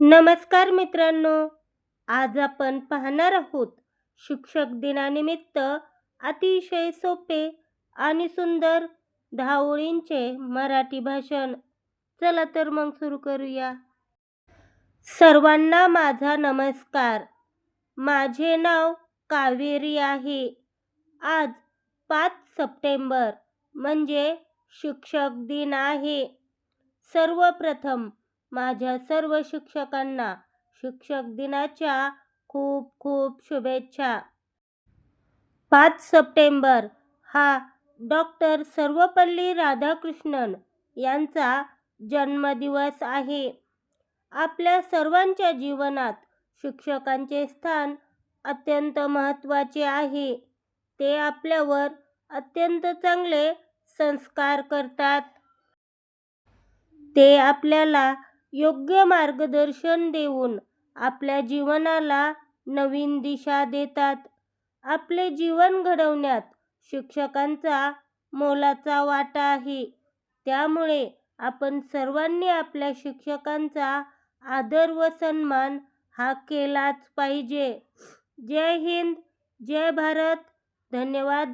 नमस्कार मित्रांनो आज आपण पाहणार आहोत शिक्षक दिनानिमित्त अतिशय सोपे आणि सुंदर दहा ओळींचे मराठी भाषण. चला तर मग सुरू करूया. सर्वांना माझा नमस्कार. माझे नाव कावेरी आहे. आज पाच सप्टेंबर म्हणजे शिक्षक दिन आहे. सर्वप्रथम माझ्या सर्व शिक्षकांना शिक्षक दिनाच्या खूप खूप शुभेच्छा. पाच सप्टेंबर हा डॉक्टर सर्वपल्ली राधाकृष्णन यांचा जन्मदिवस आहे. आपल्या सर्वांच्या जीवनात शिक्षकांचे स्थान अत्यंत महत्त्वाचे आहे. ते आपल्यावर अत्यंत चांगले संस्कार करतात. ते आपल्याला योग्य मार्गदर्शन देऊन आपल्या जीवनाला नवीन दिशा देतात. आपले जीवन घडवण्यात शिक्षकांचा मोलाचा वाटा आहे. त्यामुळे आपण सर्वांनी आपल्या शिक्षकांचा आदर व सन्मान हा केलाच पाहिजे. जय हिंद जय भारत. धन्यवाद.